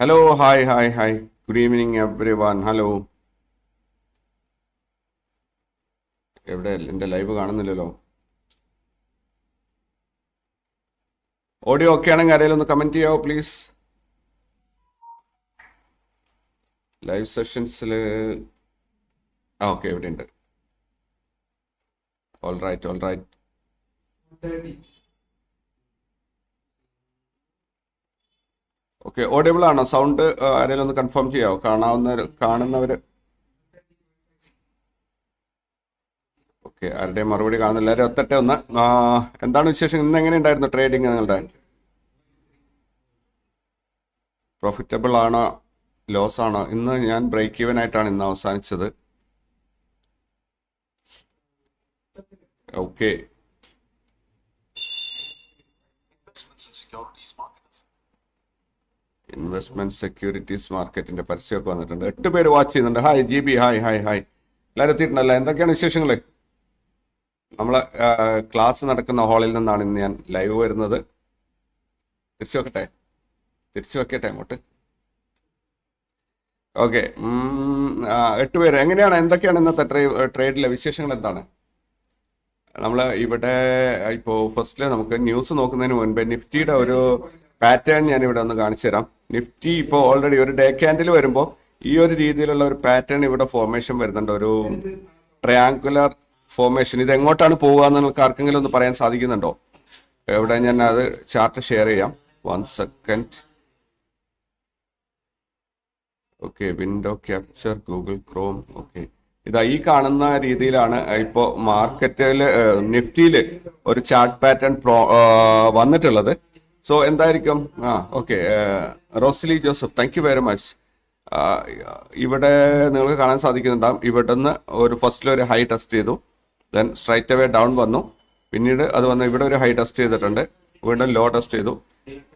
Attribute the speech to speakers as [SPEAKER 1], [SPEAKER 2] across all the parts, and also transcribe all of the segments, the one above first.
[SPEAKER 1] Hello hi hi hi good evening everyone hello എവിടെ? എന്റെ live കാണുന്നില്ലല്ലോ. ഓഡിയോ ഒക്കെ ആണെങ്കിൽ ആരെങ്കിലും ഒന്ന് കമന്റ് ചെയ്യാവോ പ്ലീസ് ലൈവ് സെഷൻസിൽ ആ ഓക്കെ ഇവിടെ ഉണ്ട് all right all right okay audible ആണോ? സൗണ്ട് ആരെങ്കിലും ഒന്ന് കൺഫേം ചെയ്യാവോ? കാണാവുന്ന കാണുന്നവർ ഓക്കെ ആരുടെയും മറുപടി കാണുന്നില്ല. എല്ലാവരും ഒത്തട്ടെ ഒന്ന്. എന്താണ് വിശേഷം? ഇന്ന് എങ്ങനെ ഉണ്ടായിരുന്നു ട്രേഡിങ് നിങ്ങളുടെ? പ്രോഫിറ്റബിൾ ആണോ? ലോസ് ആണോ? ഇന്ന് ഞാൻ ബ്രേക്ക് ഈവൻ ആയിട്ടാണ് ഇന്ന് അവസാനിച്ചത്. ഓക്കെ ഇൻവെസ്റ്റ്മെന്റ് സെക്യൂരിറ്റീസ് മാർക്കറ്റിന്റെ പരസ്യമൊക്കെ വന്നിട്ടുണ്ട്. എട്ട് പേര് വാച്ച് ചെയ്യുന്നുണ്ട്. Hi G B hi hi hi എല്ലാവരും എത്തിയിട്ടുണ്ടല്ലോ? എന്തൊക്കെയാണ് വിശേഷങ്ങൾ നമ്മളെ ക്ലാസ് നടക്കുന്ന ഹാളിൽ നിന്നാണ് ഇന്ന് ഞാൻ ലൈവ് വരുന്നത്. തിരിച്ചു വെക്കട്ടെ തിരിച്ചു വെക്കട്ടെ അങ്ങോട്ട് ഓക്കെ എട്ട് പേര്. എങ്ങനെയാണ്? എന്തൊക്കെയാണ് ഇന്നത്തെ ട്രേഡിലെ വിശേഷങ്ങൾ എന്താണ്? നമ്മൾ ഇവിടെ ഇപ്പോൾ ഫസ്റ്റിൽ നമുക്ക് ന്യൂസ് നോക്കുന്നതിന് മുൻപ് നിഫ്റ്റിയുടെ ഒരു പാറ്റേൺ ഞാൻ ഇവിടെ ഒന്ന് കാണിച്ചു തരാം. നിഫ്റ്റി ഇപ്പോൾ ഓൾറെഡി ഒരു ഡേ ക്യാൻഡിൽ വരുമ്പോൾ ഈ ഒരു രീതിയിലുള്ള ഒരു പാറ്റേൺ ഇവിടെ ഫോർമേഷൻ വരുന്നുണ്ട്. ഒരു ട്രയാങ്കുലർ ഫോർമേഷൻ ഇത് എങ്ങോട്ടാണ് പോകുക എന്ന് നിങ്ങൾക്ക് ആർക്കെങ്കിലും ഒന്ന് പറയാൻ സാധിക്കുന്നുണ്ടോ? എവിടെ ഞാൻ അത് ചാർട്ട് ഷെയർ ചെയ്യാം. One second okay window capture Google Chrome okay ഇതാ ഈ കാണുന്ന രീതിയിലാണ് ഇപ്പോൾ മാർക്കറ്റിൽ നിഫ്റ്റിയിൽ ഒരു ചാർട്ട് പാറ്റേൺ വന്നിട്ടുള്ളത്. സോ എന്തായിരിക്കും? ആ okay Rosly Joseph thank you very much ഇവിടെ നിങ്ങൾക്ക് കാണാൻ സാധിക്കുന്നുണ്ടാവും. ഇവിടുന്ന് ഒരു ഫസ്റ്റിൽ ഒരു ഹൈ ടെസ്റ്റ് ചെയ്തു. ദെൻ സ്ട്രൈറ്റ് അവേ ഡൗൺ വന്നു. പിന്നീട് അത് വന്ന് ഇവിടെ ഒരു ഹൈ ടെസ്റ്റ് ചെയ്തിട്ടുണ്ട്. വീണ്ടും ലോ ടെസ്റ്റ് ചെയ്തു.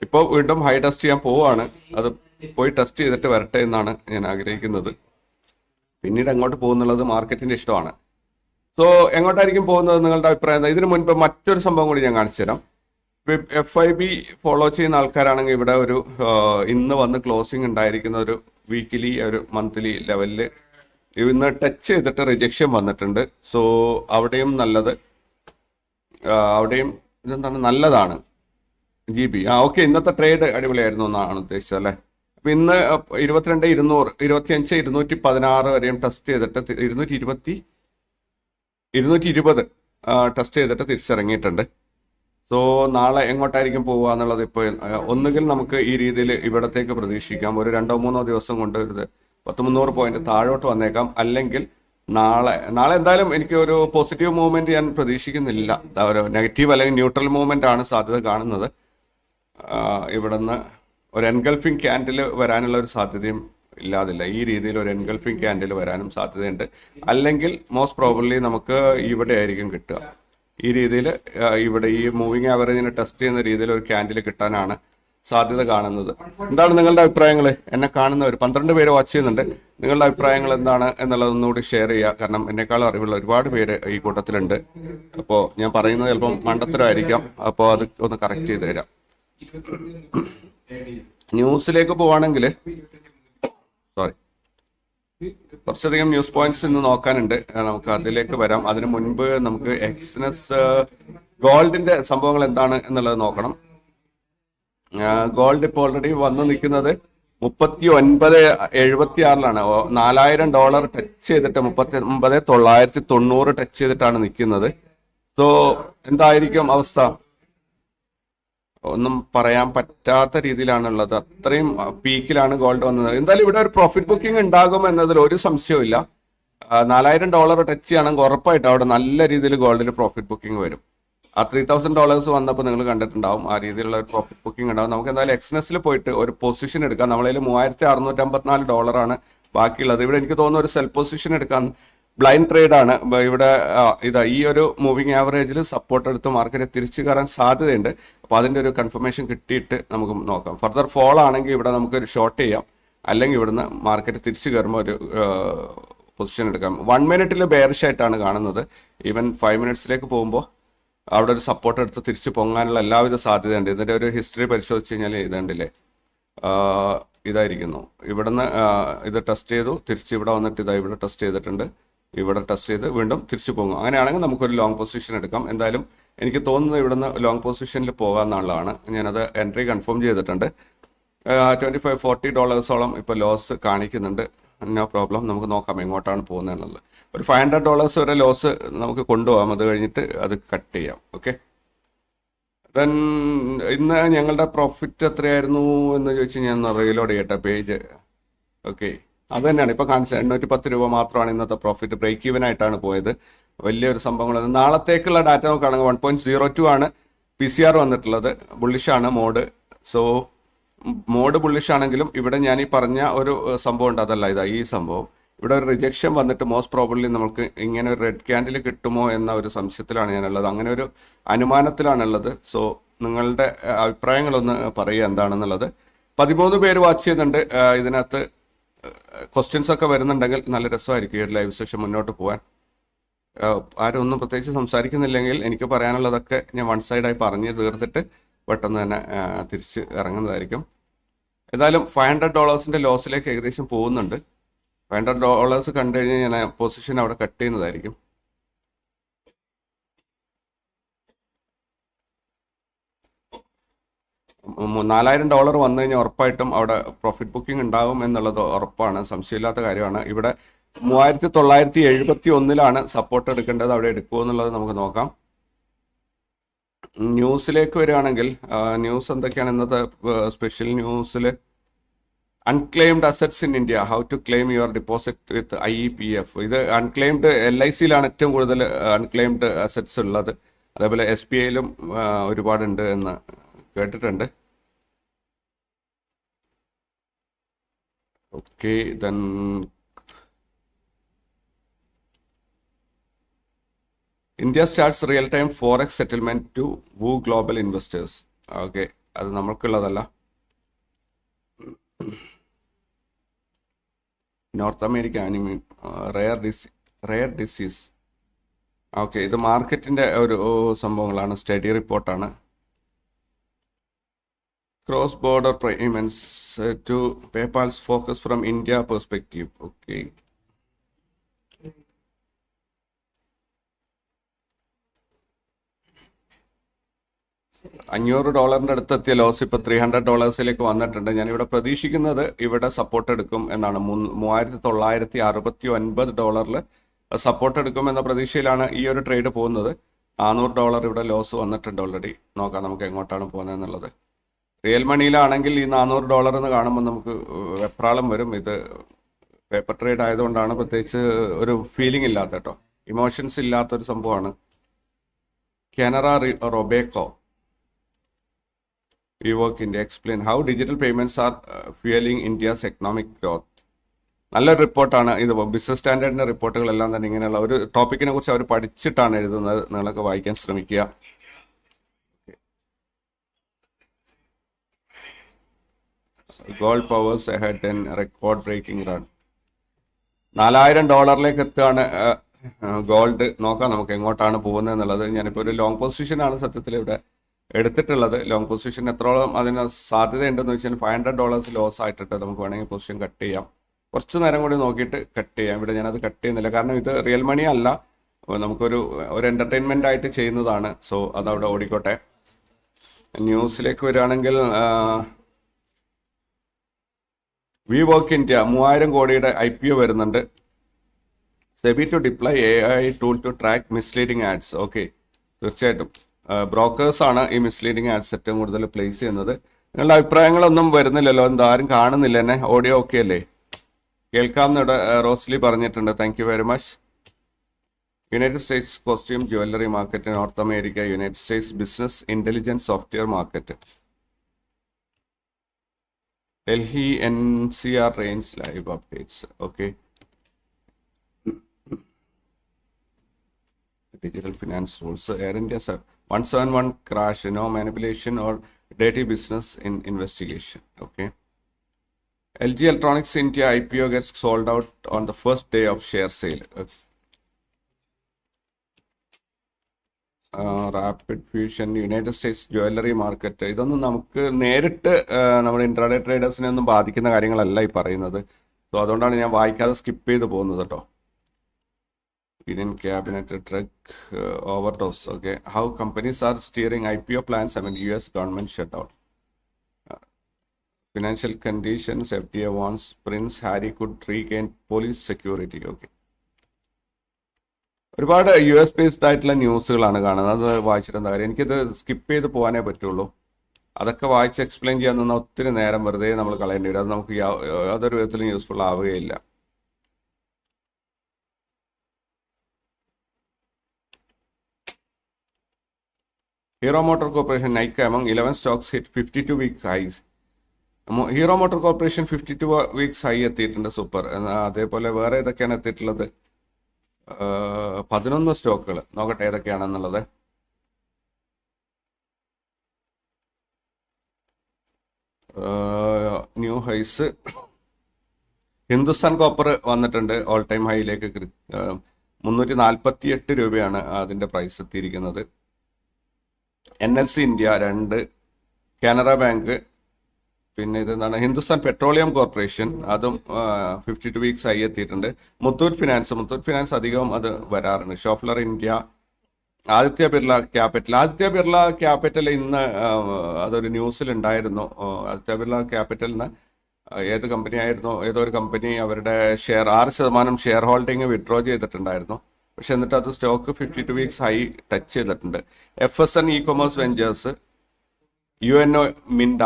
[SPEAKER 1] ഇപ്പോൾ വീണ്ടും ഹൈ ടെസ്റ്റ് ചെയ്യാൻ പോവാണ് അത് പോയി ടെസ്റ്റ് ചെയ്തിട്ട് വരട്ടെ എന്നാണ് ഞാൻ ആഗ്രഹിക്കുന്നത്. പിന്നീട് എങ്ങോട്ട് പോകുന്നുള്ളത് മാർക്കറ്റിന്റെ ഇഷ്ടമാണ്. സോ എങ്ങോട്ടായിരിക്കും പോകുന്നത് നിങ്ങളുടെ അഭിപ്രായം ഇതിനു മുൻപ് മറ്റൊരു സംഭവം കൂടി ഞാൻ കാണിച്ചു തരാം എഫ് ഐ ബി ഫോളോ ചെയ്യുന്ന ആൾക്കാരാണെങ്കിൽ ഇവിടെ ഒരു ഇന്ന് വന്ന് ക്ലോസിംഗ് ഉണ്ടായിരിക്കുന്ന ഒരു വീക്കിലി ഒരു മന്ത്ലി ലെവലിൽ ഇന്ന് ടച്ച് ചെയ്തിട്ട് റിജക്ഷൻ വന്നിട്ടുണ്ട്. സോ അവിടെയും നല്ലത് അവിടെയും ഇതെന്താണ്? നല്ലതാണ്. ജി ബി ആ ഓക്കെ ഇന്നത്തെ ട്രേഡ് അടിപൊളിയായിരുന്നു എന്നാണ് ഉദ്ദേശിച്ചത് അല്ലേ? അപ്പൊ ഇന്ന് ഇരുപത്തിരണ്ട് ഇരുന്നൂറ് ഇരുപത്തി അഞ്ച് ഇരുന്നൂറ്റി പതിനാറ് വരെയും ടെസ്റ്റ് ചെയ്തിട്ട് ഇരുന്നൂറ്റി ഇരുപത്തി ഇരുന്നൂറ്റി ഇരുപത് ടെസ്റ്റ് ചെയ്തിട്ട് തിരിച്ചിറങ്ങിയിട്ടുണ്ട്. സോ നാളെ എങ്ങോട്ടായിരിക്കും പോവുക എന്നുള്ളത് ഇപ്പോൾ ഒന്നുകിൽ നമുക്ക് ഈ രീതിയിൽ ഇവിടത്തേക്ക് പ്രതീക്ഷിക്കാം. ഒരു രണ്ടോ മൂന്നോ ദിവസം കൊണ്ട് ഒരു പത്ത് മുന്നൂറ് പോയിന്റ് താഴോട്ട് വന്നേക്കാം. അല്ലെങ്കിൽ നാളെ നാളെ എന്തായാലും എനിക്ക് ഒരു പോസിറ്റീവ് മൂവ്മെന്റ് ഞാൻ പ്രതീക്ഷിക്കുന്നില്ല. ഒരു നെഗറ്റീവ് അല്ലെങ്കിൽ ന്യൂട്രൽ മൂവ്മെന്റ് ആണ് സാധ്യത കാണുന്നത്. ഇവിടുന്ന് ഒരു എൻഗൾഫിംഗ് ക്യാൻഡിൽ വരാനുള്ള ഒരു സാധ്യതയും ഇല്ലാതില്ല. ഈ രീതിയിൽ ഒരു എൻഗൾഫിംഗ് ക്യാൻഡിൽ വരാനും സാധ്യതയുണ്ട്. അല്ലെങ്കിൽ മോസ്റ്റ് പ്രോബബ്ലി നമുക്ക് ഇവിടെ ആയിരിക്കും കിട്ടുക. ഈ രീതിയിൽ ഇവിടെ ഈ മൂവിങ് ആവറേജിനെ ടെസ്റ്റ് ചെയ്യുന്ന രീതിയിൽ ഒരു ക്യാൻഡിൽ കിട്ടാനാണ് സാധ്യത കാണുന്നത്. എന്താണ് നിങ്ങളുടെ അഭിപ്രായങ്ങൾ എന്നെ കാണുന്നവർ പന്ത്രണ്ട് പേര് വാച്ച് ചെയ്യുന്നുണ്ട്. നിങ്ങളുടെ അഭിപ്രായങ്ങൾ എന്താണ് എന്നുള്ളതൊന്നുകൂടി ഷെയർ ചെയ്യുക. കാരണം എന്നെക്കാളും അറിവുള്ള ഒരുപാട് പേര് ഈ കൂട്ടത്തിലുണ്ട്. അപ്പോൾ ഞാൻ പറയുന്നത് ചിലപ്പം മണ്ടത്തരമായിരിക്കാം. അപ്പോൾ അത് ഒന്ന് കറക്റ്റ് ചെയ്ത് തരാം. ന്യൂസിലേക്ക് പോവാണെങ്കിൽ കുറച്ചധികം ന്യൂസ് പോയിന്റ്സ് ഇന്ന് നോക്കാനുണ്ട്. നമുക്ക് അതിലേക്ക് വരാം. അതിനു മുൻപ് നമുക്ക് എക്സ്നസ് ഗോൾഡിന്റെ സംഭവങ്ങൾ എന്താണ് എന്നുള്ളത് നോക്കണം. ഗോൾഡ് ഇപ്പോൾ ഓൾറെഡി വന്നു നിൽക്കുന്നത് മുപ്പത്തി ഒൻപത് എഴുപത്തി ആറിലാണ് നാലായിരം ഡോളർ ടച്ച് ചെയ്തിട്ട് മുപ്പത്തി ഒമ്പത് തൊള്ളായിരത്തി തൊണ്ണൂറ് ടച്ച് ചെയ്തിട്ടാണ് നിൽക്കുന്നത്. സോ എന്തായിരിക്കും അവസ്ഥ? ഒന്നും പറയാൻ പറ്റാത്ത രീതിയിലാണുള്ളത്. അത്രയും പീക്കിലാണ് ഗോൾഡ് വന്നത്. എന്തായാലും ഇവിടെ ഒരു പ്രോഫിറ്റ് ബുക്കിംഗ് ഉണ്ടാകും എന്നതിൽ ഒരു സംശയവും നാലായിരം ഡോളർ ടച്ച് ചെയ്യണമെങ്കിൽ ഉറപ്പായിട്ട് അവിടെ നല്ല രീതിയിൽ ഗോൾഡിന് പ്രോഫിറ്റ് ബുക്കിംഗ് വരും. ആ ത്രീ തൗസൻഡ് ഡോളേഴ്സ് വന്നപ്പോൾ നിങ്ങൾ കണ്ടിട്ടുണ്ടാവും ആ രീതിയിലുള്ള ഒരു പ്രോഫിറ്റ് ബുക്കിംഗ് ഉണ്ടാവും. നമുക്ക് എന്തായാലും എക്സ്നെസ്സിൽ പോയിട്ട് ഒരു പൊസിഷൻ എടുക്കാം. നമ്മളതിൽ മൂവായിരത്തി അറുന്നൂറ്റി അമ്പത്തിനാല് ഡോളറാണ് ബാക്കിയുള്ളത്. ഇവിടെ എനിക്ക് തോന്നുന്നു ഒരു സെൽ പൊസിഷൻ എടുക്കാൻ ബ്ലൈൻഡ് ട്രേഡ് ആണ് ഇവിടെ ഇതാ ഈ ഒരു മൂവിങ് ആവറേജിൽ സപ്പോർട്ട് എടുത്ത് മാർക്കറ്റ് തിരിച്ചു കയറാൻ സാധ്യതയുണ്ട്. അപ്പോൾ അതിന്റെ ഒരു കൺഫർമേഷൻ കിട്ടിയിട്ട് നമുക്ക് നോക്കാം. ഫർദർ ഫോൾ ആണെങ്കിൽ ഇവിടെ നമുക്ക് ഒരു ഷോർട്ട് ചെയ്യാം. അല്ലെങ്കിൽ ഇവിടുന്ന് മാർക്കറ്റ് തിരിച്ചു കയറുമ്പോൾ ഒരു പൊസിഷൻ എടുക്കാം. വൺ മിനിറ്റിൽ ബെയറിഷ് ആയിട്ടാണ് കാണുന്നത്. ഈവൻ ഫൈവ് മിനിറ്റ്സിലേക്ക് പോകുമ്പോൾ അവിടെ ഒരു സപ്പോർട്ട് എടുത്ത് തിരിച്ചു പൊങ്ങാനുള്ള എല്ലാവിധ സാധ്യതയുണ്ട്. ഇതിന്റെ ഒരു ഹിസ്റ്ററി പരിശോധിച്ച് കഴിഞ്ഞാൽ ഇതുണ്ടല്ലേ? ഇതായിരിക്കുന്നു. ഇവിടുന്ന് ഇത് ടെസ്റ്റ് ചെയ്തു. തിരിച്ച് ഇവിടെ വന്നിട്ട് ഇതാ ഇവിടെ ടെസ്റ്റ് ചെയ്തിട്ടുണ്ട്. ഇവിടെ ടെസ്റ്റ് ചെയ്ത് വീണ്ടും തിരിച്ചു പോകും. അങ്ങനെയാണെങ്കിൽ നമുക്കൊരു ലോങ് പൊസിഷൻ എടുക്കാം. എന്തായാലും എനിക്ക് തോന്നുന്നത് ഇവിടുന്ന് ലോങ് പൊസിഷനിൽ പോകാമെന്നുള്ളതാണ് ഞാനത് എൻട്രി കൺഫേം ചെയ്തിട്ടുണ്ട്. ട്വന്റി ഫൈവ് ഫോർട്ടി ഡോളേഴ്സോളം ഇപ്പോൾ ലോസ് കാണിക്കുന്നുണ്ട്. നോ പ്രോബ്ലം നമുക്ക് നോക്കാം എങ്ങോട്ടാണ് പോകുന്നതെന്നുള്ളത്. ഒരു ഫൈവ് ഹൺഡ്രഡ് ഡോളേഴ്സ് വരെ ലോസ് നമുക്ക് കൊണ്ടുപോകാം. അത് കഴിഞ്ഞിട്ട് അത് കട്ട് ചെയ്യാം. ഓക്കെ ദെൻ ഇന്ന് ഞങ്ങളുടെ പ്രോഫിറ്റ് എത്രയായിരുന്നു എന്ന് ചോദിച്ച് ഞാൻ റീലോഡ് ചെയ്യട്ടെ. പേജ് ഓക്കെ അത് തന്നെയാണ് ഇപ്പൊ കാണിച്ചത് എണ്ണൂറ്റി പത്ത് രൂപ മാത്രമാണ് ഇന്നത്തെ പ്രോഫിറ്റ് ബ്രേക്ക് ഈവൻ ആയിട്ടാണ് പോയത്. വലിയൊരു സംഭവങ്ങൾ നാളത്തേക്കുള്ള ഡാറ്റ നോക്കുകയാണെങ്കിൽ വൺ പോയിന്റ് സീറോ ടു ആണ് പി സി ആർ വന്നിട്ടുള്ളത്. ബുള്ളിഷാണ് മോഡ്. സോ മോഡ് ബുള്ളിഷ് ആണെങ്കിലും ഇവിടെ ഞാൻ ഈ പറഞ്ഞ ഒരു സംഭവം ഉണ്ട്. അതല്ല ഇതാ ഈ സംഭവം. ഇവിടെ ഒരു റിജക്ഷൻ വന്നിട്ട് മോസ്റ്റ് പ്രോബ്ലി നമുക്ക് ഇങ്ങനെ ഒരു റെഡ് ക്യാൻഡിൽ കിട്ടുമോ എന്ന ഒരു സംശയത്തിലാണ് ഞാനുള്ളത്. അങ്ങനെ ഒരു അനുമാനത്തിലാണുള്ളത്. സോ നിങ്ങളുടെ അഭിപ്രായങ്ങളൊന്ന് പറയുക എന്താണെന്നുള്ളത്. പതിമൂന്ന് പേര് വാച്ച് ചെയ്യുന്നുണ്ട്. ഇതിനകത്ത് ക്വസ്റ്റ്യൻസ് ഒക്കെ വരുന്നുണ്ടെങ്കിൽ നല്ല രസമായിരിക്കും ഈ ലൈവ് സെഷൻ മുന്നോട്ട് പോകാൻ ആരും ഒന്നും പ്രത്യേകിച്ച് സംസാരിക്കുന്നില്ലെങ്കിൽ എനിക്ക് പറയാനുള്ളതൊക്കെ ഞാൻ വൺ സൈഡായി പറഞ്ഞ് തീർത്തിട്ട് പെട്ടെന്ന് തന്നെ തിരിച്ച് ഇറങ്ങുന്നതായിരിക്കും. ഏതായാലും ഫൈവ് ഹൺഡ്രഡ് ഡോളേഴ്സിന്റെ ലോസിലേക്ക് ഏകദേശം പോകുന്നുണ്ട്. ഫൈവ് ഹൺഡ്രഡ് ഡോളേഴ്സ് കണ്ടു കഴിഞ്ഞാൽ ഞാൻ പൊസിഷൻ അവിടെ കട്ട് ചെയ്യുന്നതായിരിക്കും. നാലായിരം ഡോളർ വന്നു കഴിഞ്ഞാൽ ഉറപ്പായിട്ടും അവിടെ പ്രോഫിറ്റ് ബുക്കിംഗ് ഉണ്ടാകും എന്നുള്ളത് ഉറപ്പാണ്. സംശയമില്ലാത്ത കാര്യമാണ്. ഇവിടെ മൂവായിരത്തി തൊള്ളായിരത്തി എഴുപത്തി ഒന്നിലാണ് സപ്പോർട്ട് എടുക്കേണ്ടത് അവിടെ എടുക്കുമോ എന്നുള്ളത് നമുക്ക് നോക്കാം. ന്യൂസിലേക്ക് വരികയാണെങ്കിൽ ന്യൂസ് എന്തൊക്കെയാണ് ഇന്നത്തെ സ്പെഷ്യൽ ന്യൂസിൽ unclaimed assets in India how to claim your deposit with I E P F ഇത് അൺക്ലെയിംഡ് എൽ ഐ സിയിലാണ് ഏറ്റവും കൂടുതൽ അൺക്ലെയിംഡ് അസറ്റ്സ് ഉള്ളത്. അതേപോലെ എസ് ബി ഐയിലും ഒരുപാടുണ്ട് എന്ന് കേട്ടിട്ടുണ്ട്. Okay then India starts real time forex settlement to woo global investors okay അത് നമ്മൾക്കുള്ളതല്ല. North America anime rare DC rare disease okay ഇത് മാർക്കറ്റിന്റെ ഒരു സംഭവങ്ങളാണ്. സ്റ്റഡി റിപ്പോർട്ടാണ് cross border payments to PayPal's focus from India perspective okay അഞ്ഞൂറ് ഡോളറിന്റെ അടുത്തെത്തിയ ലോസ് ഇപ്പൊ ത്രീ ഹൺഡ്രഡ് ഡോളേഴ്സിലേക്ക് വന്നിട്ടുണ്ട്. ഞാൻ ഇവിടെ പ്രതീക്ഷിക്കുന്നത് ഇവിടെ സപ്പോർട്ട് എടുക്കും എന്നാണ്. മൂവായിരത്തി തൊള്ളായിരത്തി അറുപത്തി ഒൻപത് ഡോളറിൽ സപ്പോർട്ട് എടുക്കും എന്ന പ്രതീക്ഷയിലാണ് ഈ ഒരു ട്രേഡ് പോകുന്നത്. നാനൂറ് ഡോളർ ഇവിടെ ലോസ് വന്നിട്ടുണ്ട് ഓൾറെഡി നോക്കാം നമുക്ക് എങ്ങോട്ടാണ് പോകുന്നത് എന്നുള്ളത് റിയൽ മണിയിലാണെങ്കിൽ ഈ നാനൂറ് ഡോളർ എന്ന് കാണുമ്പോൾ നമുക്ക് വെപ്രാളം വരും. ഇത് പേപ്പർ ട്രേഡ് ആയതുകൊണ്ടാണ് പ്രത്യേകിച്ച് ഒരു ഫീലിംഗ് ഇല്ലാത്ത കേട്ടോ ഇമോഷൻസ് ഇല്ലാത്തൊരു സംഭവമാണ്. Canara Robeco work India explain how digital payments are fuelling India's economic growth നല്ലൊരു റിപ്പോർട്ടാണ് ഇത്. ബിസിനസ് സ്റ്റാൻഡേർഡിന്റെ റിപ്പോർട്ടുകളെല്ലാം തന്നെ ഇങ്ങനെയുള്ള ഒരു ടോപ്പിക്കിനെ കുറിച്ച് അവർ പഠിച്ചിട്ടാണ് എഴുതുന്നത്. നിങ്ങളൊക്കെ വായിക്കാൻ ശ്രമിക്കുക. Gold powers head in record breaking run നാലായിരം ഡോളറിലേക്ക് എത്തുകയാണ് ഗോൾഡ്. നോക്കാം നമുക്ക് എങ്ങോട്ടാണ് പോകുന്നത് എന്നുള്ളത്. ഞാനിപ്പോൾ ഒരു ലോങ് പൊസിഷനാണ് സത്യത്തിൽ ഇവിടെ എടുത്തിട്ടുള്ളത്. ലോങ് പൊസിഷൻ എത്രോളം അതിന് സാധ്യതയുണ്ടെന്ന് വെച്ചാൽ ഫൈവ് ഹൺഡ്രഡ് ഡോളേഴ്സ് ലോസ് ആയിട്ടിട്ട് നമുക്ക് വേണമെങ്കിൽ പൊസിഷൻ കട്ട് ചെയ്യാം. കുറച്ച് നേരം കൂടി നോക്കിയിട്ട് കട്ട് ചെയ്യാം. ഇവിടെ ഞാനത് കട്ട് ചെയ്യുന്നില്ല. കാരണം ഇത് റിയൽ മണി അല്ല. നമുക്കൊരു ഒരു എന്റർടൈൻമെന്റ് ആയിട്ട് ചെയ്യുന്നതാണ്. സോ അതവിടെ ഓടിക്കോട്ടെ. ന്യൂസിലേക്ക് വരികയാണെങ്കിൽ വി വർക്ക് ഇന്ത്യ മൂവായിരം കോടിയുടെ ഐ പി ഒ വരുന്നുണ്ട്. SEBI to deploy A I tool to track misleading ads okay തീർച്ചയായിട്ടും. ബ്രോക്കേഴ്സ് ആണ് ഈ മിസ്ലീഡിംഗ് ആഡ്സ് ഏറ്റവും കൂടുതൽ പ്ലേസ് ചെയ്യുന്നത്. നിങ്ങളുടെ അഭിപ്രായങ്ങളൊന്നും വരുന്നില്ലല്ലോ. എന്താ ആരും കാണുന്നില്ല എന്നെ. ഓഡിയോ ഓക്കെ അല്ലേ? കേൾക്കാമെന്നിവിടെ റോസ്ലി പറഞ്ഞിട്ടുണ്ട്. Thank you very much United States costume jewellery market North America United States business intelligence software market Delhi NCR range live updates. Okay. Digital finance rules. Air India 171 crash, no manipulation or dirty business in investigation. Okay. LG Electronics India IPO gets sold out on the first day of share sale. Okay. Rapid fusion United States jewellery market ഇതൊന്നും നമുക്ക് നേരിട്ട് നമ്മുടെ intraday ട്രേഡേഴ്സിനെ ഒന്നും ബാധിക്കുന്ന കാര്യങ്ങളല്ല ഈ പറയുന്നത്. So അതുകൊണ്ടാണ് ഞാൻ വായിക്കാതെ സ്കിപ്പ് ചെയ്ത് പോകുന്നത് കേട്ടോ Indian cabinet truck over dose okay how companies are steering I P O plans I mean U S government shut out financial conditions F T A Vance prince Harry could tree ken police security okay ഒരുപാട് U S based ആയിട്ടുള്ള ന്യൂസുകളാണ് കാണുന്നത്. അത് വായിച്ചിരുന്ന കാര്യം? എനിക്കിത് skip ചെയ്ത് പോകാനേ പറ്റുള്ളൂ. അതൊക്കെ വായിച്ച് എക്സ്പ്ലെയിൻ ചെയ്യാൻ നിന്നാൽ ഒത്തിരി നേരം വെറുതെ നമ്മൾ കളയേണ്ടി വരും. അത് നമുക്ക് യാതൊരു വിധത്തിലും useful ആവുകയില്ല. Hero Motor Corporation Nike among 11 stocks hit 52 week highs. Mo- Hero Motor Corporation fifty two weeks high എത്തിയിട്ടുണ്ട് സൂപ്പർ അതേപോലെ വേറെ ഏതൊക്കെയാണ് എത്തിയിട്ടുള്ളത്? പതിനൊന്ന് സ്റ്റോക്കുകൾ നോക്കട്ടെ ഏതൊക്കെയാണെന്നുള്ളത്. New highs. ഹിന്ദുസ്ഥാൻ കോപ്പർ വന്നിട്ടുണ്ട് ഓൾ ടൈം ഹൈയിലേക്ക് മുന്നൂറ്റി നാൽപ്പത്തി എട്ട് രൂപയാണ് അതിന്റെ പ്രൈസ് എത്തിയിരിക്കുന്നത്. എൻ എൽ സി ഇന്ത്യ രണ്ട് കാനറ ബാങ്ക് പിന്നെ ഇതെന്താണ്? ഹിന്ദുസ്ഥാൻ പെട്രോളിയം കോർപ്പറേഷൻ അതും ഫിഫ്റ്റി ടു വീക്സ് ആയി എത്തിയിട്ടുണ്ട്. മുത്തൂറ്റ് ഫിനാൻസ് മുത്തൂറ്റ് ഫിനാൻസ് അധികവും അത് വരാറുണ്ട്. Schaeffler India Aditya Birla Capital. Aditya Birla capital ഇന്ന് അതൊരു ന്യൂസിൽ ഉണ്ടായിരുന്നു ആദിത്യ ബിർള ക്യാപിറ്റലിന് ഏത് കമ്പനി ആയിരുന്നു ഏതോ ഒരു കമ്പനി അവരുടെ ഷെയർ ആറ് ശതമാനം ഷെയർ ഹോൾഡിംഗ് വിഡ്രോ ചെയ്തിട്ടുണ്ടായിരുന്നു. പക്ഷെ എന്നിട്ട് അത് stock fifty two weeks high touch ചെയ്തിട്ടുണ്ട്. F S N E commerce ventures U N O Minda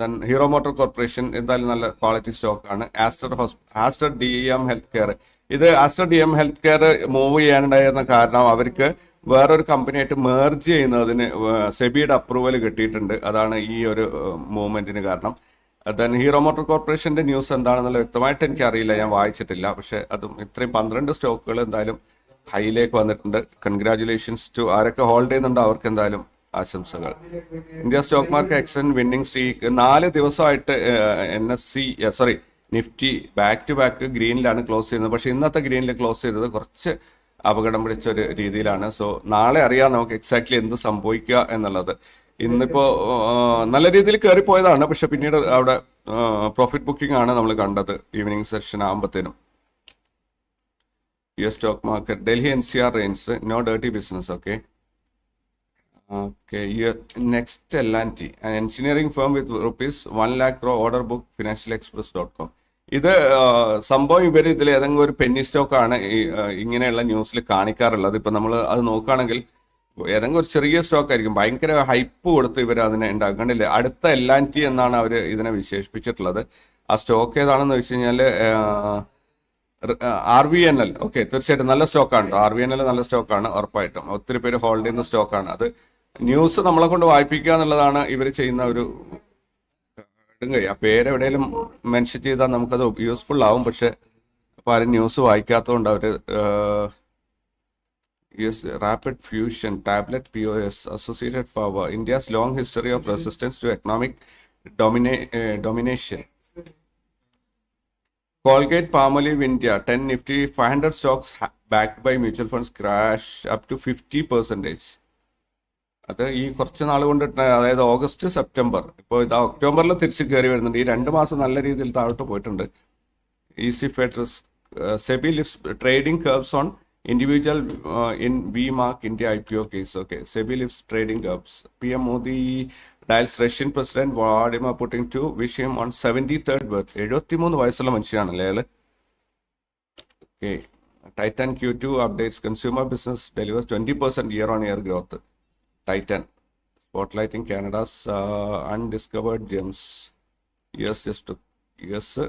[SPEAKER 1] then Hero Motor Corporation എന്തായാലും നല്ല ക്വാളിറ്റി സ്റ്റോക്ക് ആണ് Aster hos Aster D M health care. ഇത് Aster D M health care move ചെയ്യാനുണ്ടായിരുന്ന കാരണം അവർക്ക് വേറൊരു കമ്പനിയായിട്ട് merge ചെയ്യുന്നതിന് സെബിയുടെ approval കിട്ടിയിട്ടുണ്ട്. അതാണ് ഈ ഒരു മൂവ്മെന്റിന് കാരണം. ദെൻ ഹീറോ മോട്ടോർ കോർപ്പറേഷന്റെ ന്യൂസ് എന്താണെന്നുള്ള വ്യക്തമായിട്ട് എനിക്ക് അറിയില്ല ഞാൻ വായിച്ചിട്ടില്ല. പക്ഷെ അതും ഇത്രയും പന്ത്രണ്ട് സ്റ്റോക്കുകൾ എന്തായാലും ഹൈയിലേക്ക് വന്നിട്ടുണ്ട്. കൺഗ്രാചുലേഷൻസ് ടു ആരൊക്കെ ഹോൾഡ് ചെയ്യുന്നുണ്ടോ അവർക്ക് എന്തായാലും ആശംസകൾ. India stock market extend winning streak നാല് ദിവസമായിട്ട് N S C sorry Nifty back to back ഗ്രീനിലാണ് close ചെയ്യുന്നത്. പക്ഷെ ഇന്നത്തെ ഗ്രീനിൽ ക്ലോസ് ചെയ്തത് കുറച്ച് അപകടം പിടിച്ച ഒരു രീതിയിലാണ്. സോ നാളെ അറിയാം നമുക്ക് എക്സാക്ട്ലി എന്ത് സംഭവിക്കുക എന്നുള്ളത്. ഇന്നിപ്പോ നല്ല രീതിയിൽ കയറിപ്പോയതാണ്. പക്ഷെ പിന്നീട് അവിടെ പ്രോഫിറ്റ് ബുക്കിംഗ് ആണ് നമ്മൾ കണ്ടത് evening session ആകുമ്പോഴത്തേനും U S stock market Delhi N C R range no dirty business okay okay next L and T engineering firm with rupees one lakh crore order book Financial Express dot com ഇത് സംഭവം ഇവർ ഇതിൽ ഏതെങ്കിലും ഒരു Penny stock ആണ് ഈ, ആ, ഇങ്ങനെയുള്ള ന്യൂസിൽ കാണിക്കാറുള്ളത്. ഇപ്പം നമ്മൾ അത് നോക്കുകയാണെങ്കിൽ ഏതെങ്കിലും ഒരു ചെറിയ സ്റ്റോക്ക് ആയിരിക്കും. ഭയങ്കര ഹൈപ്പ് കൊടുത്ത് ഇവർ അതിനെ ഉണ്ടാക്കേണ്ടില്ല അടുത്ത എൽ ആൻഡ് ടി എന്നാണ് അവർ ഇതിനെ വിശേഷിപ്പിച്ചിട്ടുള്ളത്. ആ സ്റ്റോക്ക് ഏതാണെന്ന് വെച്ച് കഴിഞ്ഞാൽ R V N L okay തീർച്ചയായിട്ടും നല്ല സ്റ്റോക്കാണ് ആർ വി എൻ എൽ നല്ല സ്റ്റോക്കാണ് ഉറപ്പായിട്ടും. ഒത്തിരി പേര് ഹോൾഡ് ചെയ്യുന്ന സ്റ്റോക്കാണ് അത്. ന്യൂസ് നമ്മളെ കൊണ്ട് വായിപ്പിക്കുക എന്നുള്ളതാണ് ഇവർ ചെയ്യുന്ന ഒരു ഇടുങ്ങി ആ പേര് മെൻഷൻ ചെയ്താൽ നമുക്കത് യൂസ്ഫുൾ ആവും. പക്ഷെ അപ്പൊ ആരും ന്യൂസ് വായിക്കാത്തതുകൊണ്ട് അവർ yes rapid fusion tablet P O S associated power India's long history of resistance to economic domine domination Colgate Palmolive India 10 Nifty 500 stocks ha- backed by mutual funds crash up to 50 percentage. അത് ഈ കുറച്ച് നാൾ കൊണ്ട് അതായത് August September. ഇപ്പോൾ ഇത് ഒക്ടോബറിൽ തിരിച്ച് കയറി വരുന്നുണ്ട്. ഈ രണ്ട് മാസം നല്ല രീതിയിൽ താഴോട്ട് പോയിട്ടുണ്ട്. Easy federers SEBI lift trading curbs on individual in V mark India I P O case. Okay SEBI lift trading curbs P M Modi dials Russian president Vladimir Putin to wish him on seventy third birth. എഴുപത്തിമൂന്ന് വയസ്സുള്ള മനുഷ്യനാണ് അല്ലേ okay Titan Q two updates. Consumer business delivers twenty percent year on year growth Titan spotlighting Canada's undiscovered gems yes just yes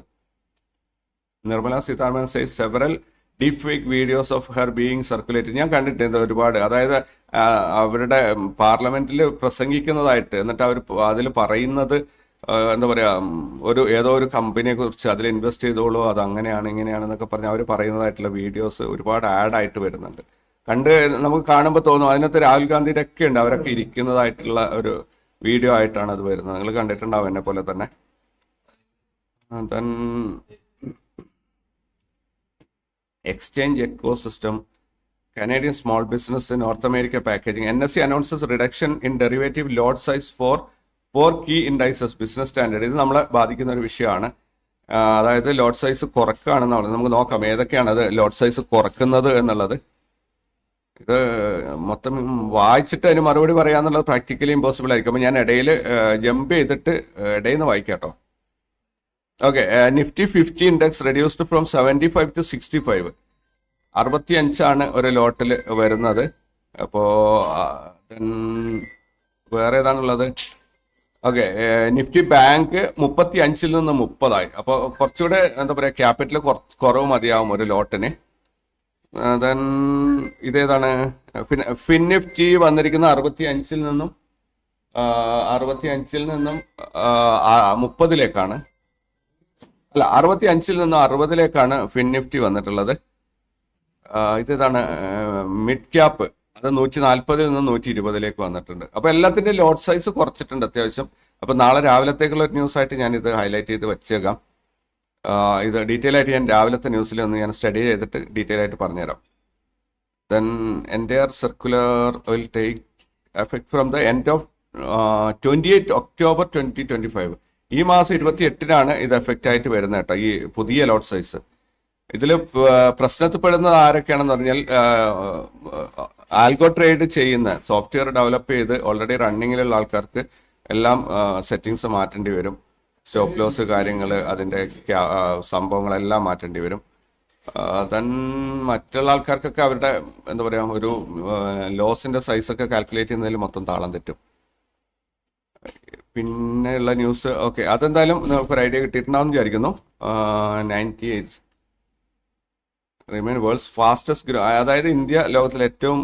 [SPEAKER 1] Nirmala Sitharaman says several deep fake videos of her being circulate ഞാൻ കണ്ടിട്ടുണ്ട് ഒരുപാട്. അതായത് അവരുടെ പാർലമെന്റിൽ പ്രസംഗിക്കുന്നതായിട്ട് എന്നിട്ട് അവർ അതിൽ പറയുന്നത് എന്താ പറയാ ഒരു ഏതോ ഒരു കമ്പനിയെ കുറിച്ച് അതിൽ ഇൻവെസ്റ്റ് ചെയ്തോളൂ അത് അങ്ങനെയാണ് ഇങ്ങനെയാണെന്നൊക്കെ പറഞ്ഞ് അവർ പറയുന്നതായിട്ടുള്ള വീഡിയോസ് ഒരുപാട് ആഡ് ആയിട്ട് വരുന്നുണ്ട്. കണ്ട് നമുക്ക് കാണുമ്പോൾ തോന്നും അതിനകത്ത് രാഹുൽ ഗാന്ധിയുടെ ഒക്കെ ഉണ്ട്. അവരൊക്കെ ഇരിക്കുന്നതായിട്ടുള്ള ഒരു വീഡിയോ ആയിട്ടാണ് അത് വരുന്നത്. നിങ്ങൾ കണ്ടിട്ടുണ്ടാവും എന്നെ പോലെ തന്നെ. Exchange ecosystem Canadian small business North America packaging N S C announces reduction in derivative lot size for four key indices Business Standard ഇത് നമ്മളെ ബാധിക്കുന്ന ഒരു വിഷയമാണ്. അതായത് ലോഡ് സൈസ് കുറക്കുകയാണെന്നുള്ളത് നമുക്ക് നോക്കാം. ഏതൊക്കെയാണ് അത് ലോഡ് സൈസ് കുറക്കുന്നത് എന്നുള്ളത്. ഇത് മൊത്തം വായിച്ചിട്ട് അതിന് മറുപടി പറയാന്നുള്ളത് പ്രാക്ടിക്കലി ഇമ്പോസിബിൾ ആയിരിക്കും. അപ്പോൾ ഞാൻ ഇടയിൽ ജമ്പ് ചെയ്തിട്ട് ഇടയിൽ നിന്ന് വായിക്കാം കേട്ടോ. Okay Nifty fifty index reduced from seventy five to sixty five അറുപത്തി അഞ്ചാണ് ഒരു ലോട്ടിൽ വരുന്നത്. അപ്പോ ആ, then വേറെ ഏതാണുള്ളത്? ഓക്കെ നിഫ്റ്റി ബാങ്ക് മുപ്പത്തി അഞ്ചിൽ നിന്ന് മുപ്പതായി. അപ്പോൾ കുറച്ചുകൂടെ എന്താ പറയുക ക്യാപിറ്റൽ കുറവ് മതിയാവും ഒരു ലോട്ടിന്. ദെൻ ഇതേതാണ്. പിന്നെ ഫിൻ നിഫ്റ്റി വന്നിരിക്കുന്ന അറുപത്തി അഞ്ചിൽ നിന്നും അറുപത്തി അഞ്ചിൽ നിന്നും മുപ്പതിലേക്കാണ്. അല്ല അറുപത്തി അഞ്ചിൽ നിന്നും അറുപതിലേക്കാണ് ഫിൻ നിഫ്റ്റി വന്നിട്ടുള്ളത്. ഇതേതാണ് മിഡ് ക്യാപ്പ് അത് നൂറ്റി നാൽപ്പതിൽ നിന്ന് നൂറ്റി ഇരുപതിലേക്ക് വന്നിട്ടുണ്ട്. അപ്പൊ എല്ലാത്തിന്റെ ലോഡ് സൈസ് കുറച്ചിട്ടുണ്ട് അത്യാവശ്യം. അപ്പൊ നാളെ രാവിലത്തേക്കുള്ള ഒരു ന്യൂസ് ആയിട്ട് ഞാൻ ഇത് ഹൈലൈറ്റ് ചെയ്ത് വെച്ചേക്കാം. ഇത് ഡീറ്റെയിൽ ആയിട്ട് ഞാൻ രാവിലത്തെ ന്യൂസിൽ ഒന്ന് ഞാൻ സ്റ്റഡി ചെയ്തിട്ട് ഡീറ്റെയിൽ ആയിട്ട് പറഞ്ഞുതരാം. Then entire circular will take effect from the end of twenty eight October twenty twenty five ഈ മാസം ഇരുപത്തി എട്ടിനാണ് ഇത് എഫക്റ്റ് ആയിട്ട് വരുന്നത് കേട്ടോ ഈ പുതിയ ലോട്ട് സൈസ് ഇതിൽ പ്രശ്നത്തിൽപ്പെടുന്നത് ആരൊക്കെയാണെന്ന് പറഞ്ഞാൽ ആൽഗോ ട്രേഡ് ചെയ്യുന്ന സോഫ്റ്റ്വെയർ ഡെവലപ്പ് ചെയ്ത് ഓൾറെഡി റണ്ണിങ്ങിലുള്ള ആൾക്കാർക്ക് എല്ലാം സെറ്റിങ്സ് മാറ്റേണ്ടി വരും. സ്റ്റോപ്പ് ലോസ് കാര്യങ്ങൾ അതിന്റെ സംഭവങ്ങളെല്ലാം മാറ്റേണ്ടി വരും. തൻ മറ്റുള്ള ആൾക്കാർക്കൊക്കെ അവരുടെ എന്താ പറയുക ഒരു ലോസിന്റെ സൈസൊക്കെ കാൽക്കുലേറ്റ് ചെയ്യുന്നതിൽ മൊത്തം താളം തെറ്റും. പിന്നെയുള്ള ന്യൂസ് ഓക്കെ അതെന്തായാലും നമുക്കൊരു ഐഡിയ കിട്ടിയിട്ടുണ്ടാവും വിചാരിക്കുന്നു. Ninety eight. Remain world's fastest grow അതായത് ഇന്ത്യ ലോകത്തിലെ ഏറ്റവും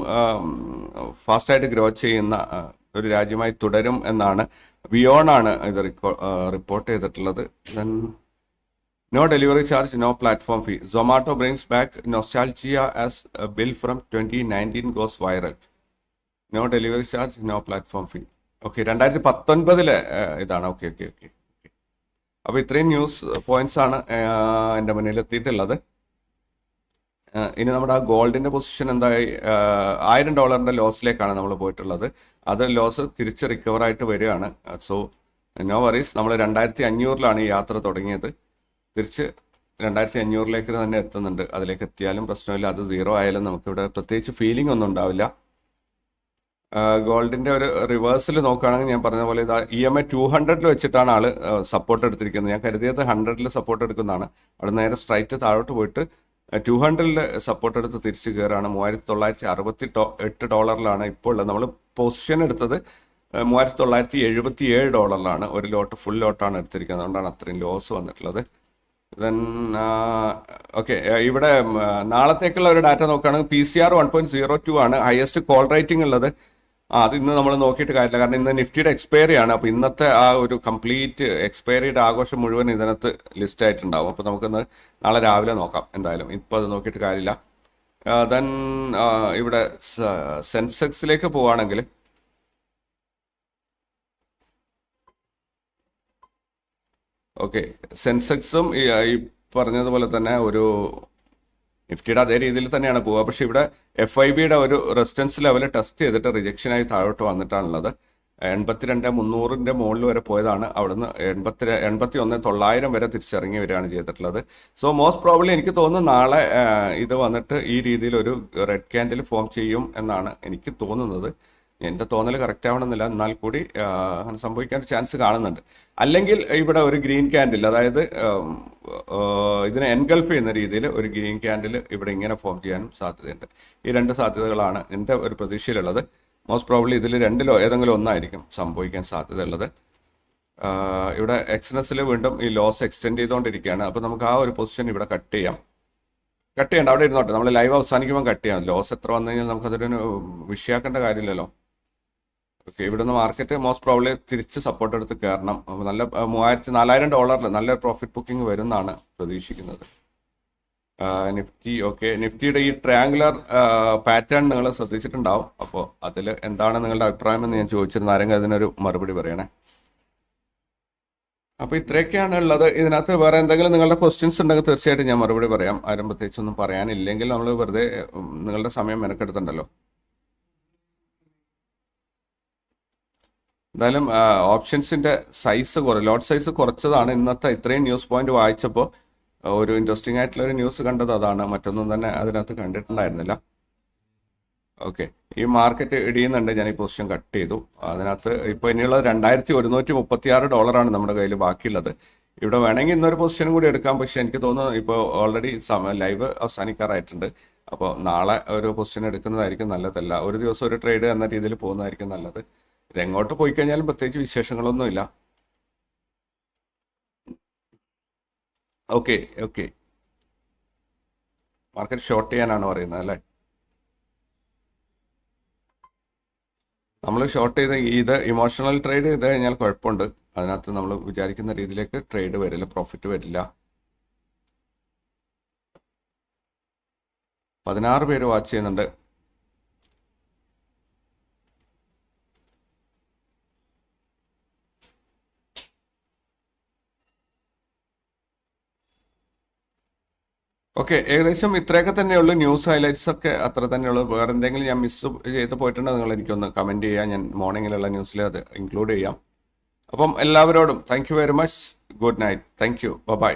[SPEAKER 1] ഫാസ്റ്റായിട്ട് ഗ്രോ ചെയ്യുന്ന ഒരു രാജ്യമായി തുടരും എന്നാണ് വിയോൺ ആണ് ഇത് റിപ്പോർട്ട് ചെയ്തിട്ടുള്ളത്. Then no delivery charge no platform fee Zomato brings back nostalgia as bill from twenty nineteen goes viral no delivery charge no platform fee okay രണ്ടായിരത്തി പത്തൊൻപതിലെ ഇതാണ്. ഓക്കെ ഓക്കെ ഓക്കെ അപ്പോൾ ഇത്രയും ന്യൂസ് പോയിന്റ്സ് ആണ് എന്റെ മുന്നിൽ എത്തിയിട്ടുള്ളത്. ഇനി നമ്മുടെ ആ ഗോൾഡിന്റെ പൊസിഷൻ എന്തായി? ആയിരം ഡോളറിന്റെ ലോസിലേക്കാണ് നമ്മൾ പോയിട്ടുള്ളത്. അത് ലോസ് തിരിച്ച് റിക്കവർ ആയിട്ട് വരികയാണ്. സോ നോ വറീസ് നമ്മൾ രണ്ടായിരത്തി അഞ്ഞൂറിലാണ് ഈ യാത്ര തുടങ്ങിയത്. തിരിച്ച് രണ്ടായിരത്തി അഞ്ഞൂറിലേക്ക് തന്നെ എത്തുന്നുണ്ട്. അതിലേക്ക് എത്തിയാലും പ്രശ്നമില്ല. അത് സീറോ ആയാലും നമുക്കിവിടെ പ്രത്യേകിച്ച് ഫീലിംഗ് ഒന്നും ഉണ്ടാവില്ല. ഗോൾഡിന്റെ ഒരു റിവേഴ്സിൽ നോക്കുകയാണെങ്കിൽ ഞാൻ പറഞ്ഞ പോലെ ഇതാ ഇ എം എ ടു ഹൺഡ്രഡിൽ വെച്ചിട്ടാണ് ആൾ സപ്പോർട്ട് എടുത്തിരിക്കുന്നത്. ഞാൻ കരുതിയത് ഹൺഡ്രഡിൽ സപ്പോർട്ട് എടുക്കുന്നതാണ്. അവിടെ നേരെ സ്ട്രൈറ്റ് താഴോട്ട് പോയിട്ട് ടു ഹൺഡ്രഡിൽ സപ്പോർട്ട് എടുത്ത് തിരിച്ചു കയറാണ് മൂവായിരത്തി തൊള്ളായിരത്തി അറുപത്തി എട്ട് ഡോളറിലാണ് ഇപ്പോൾ ഉള്ളത് നമ്മൾ പൊസിഷൻ എടുത്തത്. മൂവായിരത്തി തൊള്ളായിരത്തി എഴുപത്തി ഏഴ് ഡോളറിലാണ്. ഒരു ലോട്ട് ഫുൾ ലോട്ടാണ് എടുത്തിരിക്കുന്നത്. അതുകൊണ്ടാണ് അത്രയും ലോസ് വന്നിട്ടുള്ളത്. ദെൻ ഓക്കെ ഇവിടെ നാളത്തേക്കുള്ള ഒരു ഡാറ്റ നോക്കുകയാണെങ്കിൽ P C R one point zero two ആണ്. ഹയസ്റ്റ് കോൾ റേറ്റിംഗ് ഉള്ളത്. അത് ഇന്ന് നമ്മൾ നോക്കിയിട്ട് കാര്യമില്ല. കാരണം ഇന്ന് നിഫ്റ്റിയുടെ എക്സ്പയറി ആണ്. അപ്പോൾ ഇന്നത്തെ ആ ഒരു കംപ്ലീറ്റ് എക്സ്പയറിയുടെ ആഘോഷം മുഴുവൻ ഇതിനകത്ത് ലിസ്റ്റ് ആയിട്ടുണ്ടാവും. അപ്പോൾ നമുക്കിന്ന് നാളെ രാവിലെ നോക്കാം എന്തായാലും. ഇപ്പോൾ അത് നോക്കിയിട്ട് കാര്യമില്ല. ദെൻ ഇവിടെ സെൻസെക്സിലേക്ക് പോവുകയാണെങ്കിൽ ഓക്കെ. സെൻസെക്സും ഈ പറഞ്ഞതുപോലെ തന്നെ ഒരു നിഫ്റ്റിയുടെ അതേ രീതിയിൽ തന്നെയാണ് പോവുക. പക്ഷേ ഇവിടെ എഫ് ഐ ബിയുടെ ഒരു റെസിസ്റ്റൻസ് ലെവൽ ടെസ്റ്റ് ചെയ്തിട്ട് റിജക്ഷനായി താഴോട്ട് വന്നിട്ടാണുള്ളത്. എൺപത്തിരണ്ട് മുന്നൂറിന്റെ മുകളിൽ വരെ പോയതാണ്. അവിടുന്ന് എൺപത്തി എൺപത്തി ഒന്ന് തൊള്ളായിരം വരെ തിരിച്ചിറങ്ങി വരികയാണ് ചെയ്തിട്ടുള്ളത്. സോ മോസ്റ്റ് പ്രോബ്ലി എനിക്ക് തോന്നുന്നു നാളെ ഇത് വന്നിട്ട് ഈ രീതിയിൽ ഒരു റെഡ് ക്യാൻഡിൽ ഫോം ചെയ്യും എന്നാണ് എനിക്ക് തോന്നുന്നത്. എന്റെ തോന്നൽ കറക്റ്റ് ആവണമെന്നില്ല. എന്നാൽ കൂടി അങ്ങനെ സംഭവിക്കാൻ ചാൻസ് കാണുന്നുണ്ട്. അല്ലെങ്കിൽ ഇവിടെ ഒരു ഗ്രീൻ ക്യാൻഡിൽ അതായത് ഇതിനെ എൻഗൾഫ് ചെയ്യുന്ന രീതിയിൽ ഒരു ഗ്രീൻ ക്യാൻഡിൽ ഇവിടെ ഇങ്ങനെ ഫോം ചെയ്യാനും സാധ്യതയുണ്ട്. ഈ രണ്ട് സാധ്യതകളാണ് എന്റെ ഒരു പ്രതീക്ഷയിലുള്ളത്. മോസ്റ്റ് പ്രോബ്ലി ഇതിൽ രണ്ടിലോ ഏതെങ്കിലും ഒന്നായിരിക്കും സംഭവിക്കാൻ സാധ്യതയുള്ളത്. ഇവിടെ എക്സ്നെസ്സിൽ വീണ്ടും ഈ ലോസ് എക്സ്റ്റെൻഡ് ചെയ്തുകൊണ്ടിരിക്കുകയാണ് അപ്പോൾ നമുക്ക് ആ ഒരു പൊസിഷൻ ഇവിടെ കട്ട് ചെയ്യാം. കട്ട് ചെയ്യണ്ട അവിടെ ഇരുന്നോട്ടെ. നമ്മൾ ലൈവ് അവസാനിക്കുമ്പോൾ കട്ട് ചെയ്യാം. ലോസ് എത്ര വന്നു കഴിഞ്ഞാൽ നമുക്കതൊരു വിഷയാക്കേണ്ട കാര്യമില്ലല്ലോ. ഓക്കെ ഇവിടുന്ന് മാർക്കറ്റ് മോസ്റ്റ് പ്രോബ്ലി തിരിച്ച് സപ്പോർട്ട് എടുത്ത് കയറണം നല്ല മൂവായിരത്തി നാലായിരം ഡോളറിൽ നല്ല പ്രോഫിറ്റ് ബുക്കിംഗ് വരുമെന്നാണ് പ്രതീക്ഷിക്കുന്നത്. നിഫ്റ്റി ഓക്കെ നിഫ്റ്റിയുടെ ഈ ട്രയാങ്കുലർ പാറ്റേൺ നിങ്ങൾ ശ്രദ്ധിച്ചിട്ടുണ്ടാവും. അപ്പോൾ അതിൽ എന്താണ് നിങ്ങളുടെ അഭിപ്രായം എന്ന് ഞാൻ ചോദിച്ചിരുന്നു. ആരെങ്കിലും അതിനൊരു മറുപടി പറയണേ? അപ്പൊ ഇത്രയൊക്കെയാണ് ഉള്ളത്. ഇതിനകത്ത് വേറെ എന്തെങ്കിലും നിങ്ങളുടെ ക്വസ്റ്റ്യൻസ് ഉണ്ടെങ്കിൽ തീർച്ചയായിട്ടും ഞാൻ മറുപടി പറയാം. ആരും പ്രത്യേകിച്ചൊന്നും പറയാനില്ലെങ്കിൽ നമ്മൾ വെറുതെ നിങ്ങളുടെ സമയം മെനക്കെടുത്തുണ്ടല്ലോ. എന്തായാലും ഓപ്ഷൻസിന്റെ സൈസ് കുറ ലോട്ട് സൈസ് കുറച്ചതാണ്. ഇന്നത്തെ ഇത്രയും ന്യൂസ് പോയിന്റ് വായിച്ചപ്പോൾ ഒരു ഇൻട്രസ്റ്റിംഗ് ആയിട്ടുള്ള ഒരു ന്യൂസ് കണ്ടത് അതാണ്. മറ്റൊന്നും തന്നെ അതിനകത്ത് കണ്ടിട്ടുണ്ടായിരുന്നില്ല. ഓക്കെ ഈ മാർക്കറ്റ് ഇടിയുന്നുണ്ട്. ഞാൻ ഈ പൊസിഷൻ കട്ട് ചെയ്തു. അതിനകത്ത് ഇപ്പൊ ഇനിയുള്ള രണ്ടായിരത്തി ഒരുന്നൂറ്റി മുപ്പത്തി ആറ് ഡോളറാണ് നമ്മുടെ കയ്യിൽ ബാക്കിയുള്ളത്. ഇവിടെ വേണമെങ്കിൽ ഇന്നൊരു പൊസിഷൻ കൂടി എടുക്കാം. പക്ഷെ എനിക്ക് തോന്നുന്നു ഇപ്പോൾ ഓൾറെഡി സമയം ലൈവ് അവസാനിക്കാറായിട്ടുണ്ട്. അപ്പോൾ നാളെ ഒരു പൊസിഷൻ എടുക്കുന്നതായിരിക്കും നല്ലതല്ല. ഒരു ദിവസം ഒരു ട്രേഡ് എന്ന രീതിയിൽ പോകുന്നതായിരിക്കും നല്ലത്. ഇത് എങ്ങോട്ട് പോയി കഴിഞ്ഞാലും പ്രത്യേകിച്ച് വിശേഷങ്ങളൊന്നുമില്ല. ഓക്കെ ഓക്കെ മാർക്കറ്റ് ഷോർട്ട് ചെയ്യാനാണ് പറയുന്നത് അല്ലേ? നമ്മൾ ഷോർട്ട് ചെയ്ത് ഇത് ഇമോഷണൽ ട്രേഡ് ചെയ്ത് കഴിഞ്ഞാൽ കുഴപ്പമുണ്ട്. അതിനകത്ത് നമ്മൾ വിചാരിക്കുന്ന രീതിയിലേക്ക് ട്രേഡ് വരില്ല പ്രോഫിറ്റ് വരില്ല. പതിനാറ് പേര് വാച്ച് ചെയ്യുന്നുണ്ട്. ഓക്കെ ഏകദേശം ഇത്രയൊക്കെ തന്നെയുള്ളൂ. ന്യൂസ് ഹൈലൈറ്റ്സ് ഒക്കെ അത്ര തന്നെയുള്ളൂ. വേറെ എന്തെങ്കിലും ഞാൻ മിസ് ചെയ്ത് പോയിട്ടുണ്ടെങ്കിൽ നിങ്ങൾ എനിക്കൊന്ന് കമന്റ് ചെയ്യാം. ഞാൻ മോർണിംഗിലുള്ള ന്യൂസിൽ അത് ഇൻക്ലൂഡ് ചെയ്യാം. അപ്പം എല്ലാവരോടും thank very much good night thank you bye